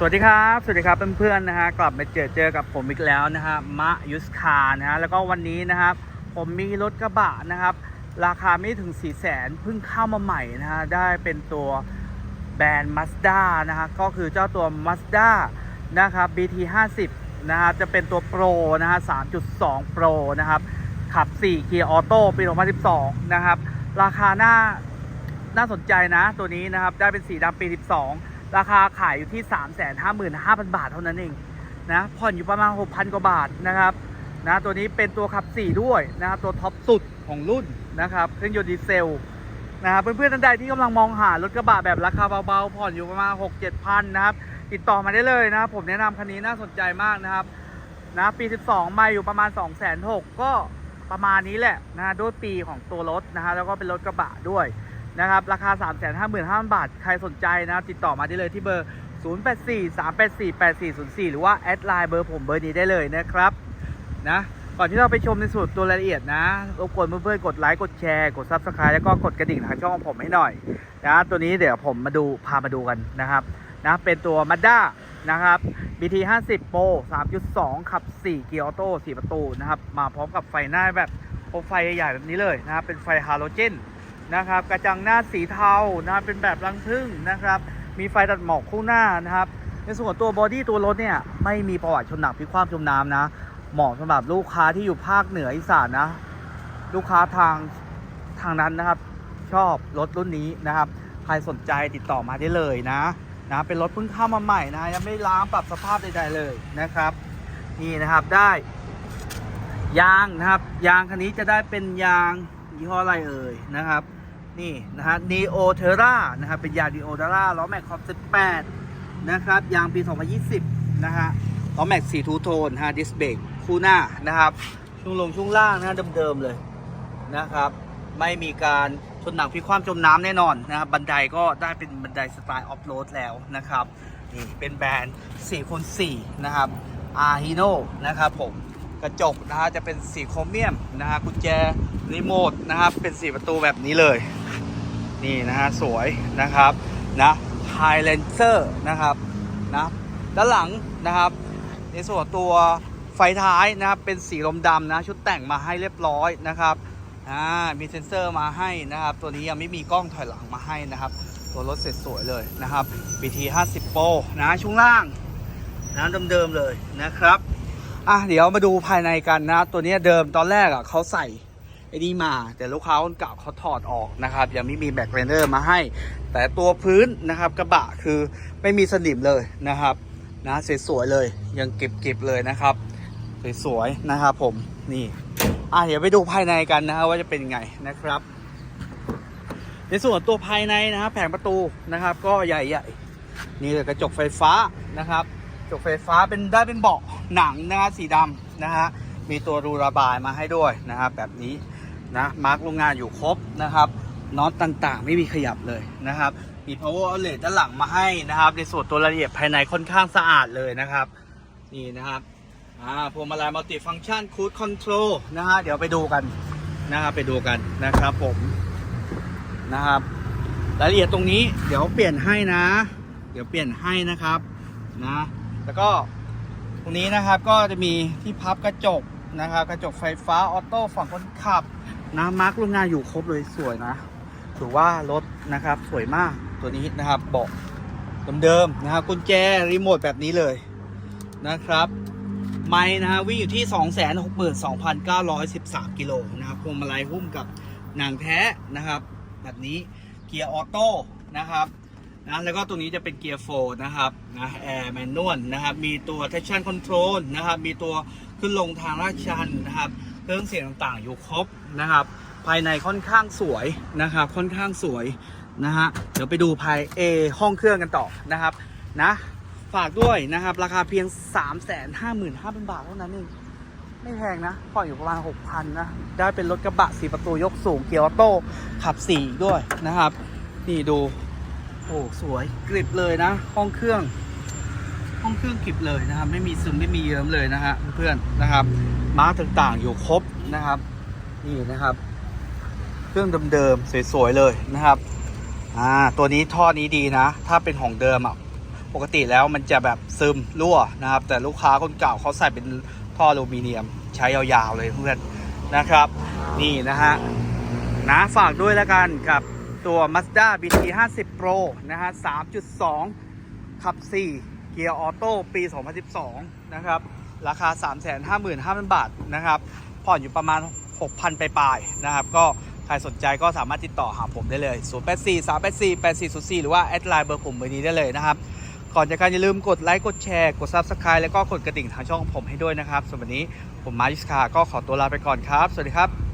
สวัสดีครับ สวัสดีครับเพื่อนๆนะฮะกลับมาเจอเจอกับผมอีกแล้วนะฮะมะยุสคานะฮะแล้วก็วันนี้นะครับผมมีรถกระบะนะครับ ราคาไม่ถึง4 0 0แสนเพิ่งเข้ามาใหม่นะฮะได้เป็นตัวแบรนด์ Mazda นะฮะก็คือเจ้าตัว Mazda นะครับ BT 50นะฮะจะเป็นตัว Pro นะฮะ3.2 Pro นะครับขับ 4 เกียร์ออโต้ปี 2012 นะครับ ราคาหน้าน่าสนใจนะตัวนี้นะครับได้เป็นสีดำปี 12 ราคาขายอยู่ที่ 355,000 บาทเท่านั้นเองนะผ่อนอยู่ประมาณ 6,000 กว่าบาทนะครับนะตัวนี้เป็นตัวขับ 4 ด้วยนะครับตัวท็อปสุดของรุ่นนะครับเครื่องยนต์ดีเซลนะครับเพื่อนๆท่านใดที่กำลังมองหารถกระบะแบบราคาเบาๆผ่อนอยู่ประมาณ 6-7พันนะครับติดต่อมาได้เลยนะครับผมแนะนำคันนี้น่าสนใจมากนะครับนะปี 12ม่อยู่ประมาณ 2 6 0 0 0ก็ประมาณนี้แหละนะด้วยปีของตัวรถนะฮะแล้วก็เป็นรถกระบะด้วย นะครับ ราคา 3 5 5 0 0 0 บาท ใครสนใจนะติดต่อมาได้เลยที่เบอร์ 084 384 8404 หรือว่า แอดไลน์เบอร์ผมเบอร์นี้ได้เลยนะครับนะก่อนที่เราไปชมในส่วนตัวรายละเอียดนะรบกวนเพื่อนๆกดไลค์กดแชร์กด Subscribe แล้วก็กดกระดิ่งทางช่องของผมให้หน่อยนะตัวนี้เดี๋ยวผมมาดูพามาดูกันนะครับนะเป็นตัว Mazda นะครับ BT 50 Pro 3.2 ขับ 4 เกียร์ออโต้4ประตูนะครับ มาพร้อมกับไฟหน้าแบบโปรไฟใหญ่ๆแบบนี้เลยนะครับ เป็นไฟฮาโลเจน นะครับ กระจังหน้าสีเทานะครับเป็นแบบรังผึ้งนะครับ มีไฟตัดหมอกคู่หน้านะครับ ในส่วนตัวบอดี้ตัวรถเนี่ยไม่มีประวัติชนหนักพิกคว่ำจมน้ำนะ เหมาะสำหรับลูกค้าที่อยู่ภาคเหนืออีสานนะ ลูกค้าทางทางนั้นนะครับ ชอบรถรุ่นนี้นะครับ ใครสนใจติดต่อมาได้เลยนะนะเป็นรถเพิ่งเข้ามาใหม่นะยังไม่ล้างปรับสภาพใดๆเลยนะครับ นี่นะครับได้ยางนะครับ ยางคันนี้จะได้เป็นยางยี่ห้ออะไรเอ่ยนะครับ นี่นะฮะ Neo Terra นะครับเป็นยาง Neo Terra ล้อแม็กขอบ18 นะครับยางปี 2020 นะฮะล้อแม็กสีทูโทนฮะดิสเบรกคู่หน้านะครับ ช่วงลงช่วงล่างนะเดิมๆเลยนะครับ ไม่มีการชนหนักพิกคว่ำจมน้ำแน่นอนนะครับบันไดก็ได้เป็นบันไดสไตล์ออฟโรดแล้วนะครับนี่เป็นแบรนด์4คูณ4นะครับอาฮิโนนะครับผม กระจกนะฮะจะเป็นสีโครเมียมนะฮะกุญแจรีโมทนะครับเป็นสีประตูแบบนี้เลย นี่นะฮะสวยนะครับนะไฮเลนเซอร์นะครับนะด้านหลังนะครับ ในส่วนตัวไฟท้ายนะครับเป็นสีลมดำนะชุดแต่งมาให้เรียบร้อยนะครับอ่ามีเซ็นเซอร์มาให้นะครับ ตัวนี้ยังไม่มีกล้องถอยหลังมาให้นะครับ ตัวรถเสร็จสวยเลยนะครับ BT 50 Pro นะช่วงล่างนะเดิมๆเลยนะครับ อะเดี๋ยวมาดูภายในกันนะ ตัวนี้เดิมตอนแรกอะเขาใส่ไอ้นี่มา แต่ลูกค้าคนเก่าเขาถอดออกนะครับ ยังไม่มีแบ็คเรนเนอร์มาให้ แต่ตัวพื้นนะครับกระบะคือไม่มีสนิมเลยนะครับนะสวยๆเลยยังเก็บๆเลยนะครับ สวยๆนะครับผมนี่อะเดี๋ยวไปดูภายในกันนะครับว่าจะเป็นยังไงนะครับ ในส่วนตัวภายในนะครับแผงประตูนะครับ ก็ใหญ่ๆนี่เลยกระจกไฟฟ้านะครับ จกไฟฟ้าเป็นได้เป็นเบาะหนังนะฮะสีดำนะฮะมีตัวรูระบายมาให้ด้วยนะครับแบบนี้นะมาร์กโรงงานอยู่ครบนะครับน็อตต่างๆ ไม่มีขยับเลยนะครับ มี power outlet ด้านหลังมาให้นะครับ ในส่วนตัวรายละเอียดภายในค่อนข้างสะอาดเลยนะครับ นี่นะครับอ่าพวงมาลัยมัลติฟัง c t ชันคูดคอนโทรลนะฮะเดี๋ยวไปดูกันนะครับไปดูกันนะครับผมนะครับรายละเอียดตรงนี้เดี๋ยวเปลี่ยนให้นะ เดี๋ยวเปลี่ยนให้นะครับนะ แล้วก็ตรงนี้นะครับก็จะมีที่พับกระจกนะครับ กระจกไฟฟ้าออโต้ฝั่งคนขับนะมาร์กโรงงานอยู่ครบเลยสวยนะถือว่ารถนะครับสวยมากตัวนี้นะครับเบาะเดิมๆนะครับกุญแจรีโมทแบบนี้เลยนะครับ ไม้นะฮะวิ่งอยู่ที่ 262,913 กิโลนะครับพวงมาลัยหุ้มกับหนังแท้นะครับ แบบนี้เกียร์ออโต้นะครับ นะแล้วก็ตรงนี้จะเป็นเกียร์โฟร์นะครับนะแอร์แมนนวลนะครับมีตัว traction control นะครับมีตัวขึ้นลงทางลาดชันนะครับเครื่องเสียงต่างๆอยู่ครบนะครับ ภายในค่อนข้างสวยนะครับค่อนข้างสวยนะฮะเดี๋ยวไปดูภายเอห้องเครื่องกันต่อนะครับนะฝากด้วยนะครับ ราคาเพียง 355,000 บาทเท่านั้นเองไม่แพงนะผ่อนอยู่ประมาณ 6,000 นะ ได้เป็นรถกระบะสีประตูยกสูงเกียร์ออโต้ขับ 4 ด้วยนะครับ นี่ดู โอ้สวยกริบเลยนะ ห้องเครื่อง ห้องเครื่องกริบเลยนะครับ ไม่มีซึมไม่มีเยิ้มเลยนะฮะเพื่อนๆนะครับ ม้าต่างๆอยู่ครบนะครับนี่นะครับ เครื่องเดิมๆสวยๆเลยนะครับอ่าตัวนี้ท่อนี้ดีนะ ถ้าเป็นของเดิมอะปกติแล้วมันจะแบบซึมรั่วนะครับ แต่ลูกค้าคนเก่าเขาใส่เป็นท่ออลูมิเนียม ใช้ยาวๆเลยเพื่อนนะครับ นี่นะฮะนะฝากด้วยแล้วกันกับ ตัว Mazda BT 50 Pro นะฮะ 3.2 ขับ 4 เกียร์ออโต้ปี 2012 นะครับ ราคา 355,000 บาท นะครับ ผ่อนอยู่ประมาณ 6,000 ไปปลายๆนะครับ ก็ใครสนใจก็สามารถติดต่อหาผมได้เลย 084 384 8404 หรือว่า แอดไลน์เบอร์ผมเบอร์นี้ได้เลยนะครับ ก่อนจากการอย่าลืมกดไลค์ กดแชร์ กด Subscribe แล้วก็กดกระดิ่งทางช่องของผมให้ด้วยนะครับสำหรับวันนี้ผมมาริสคาก็ขอตัวลาไปก่อนครับ สวัสดีครับ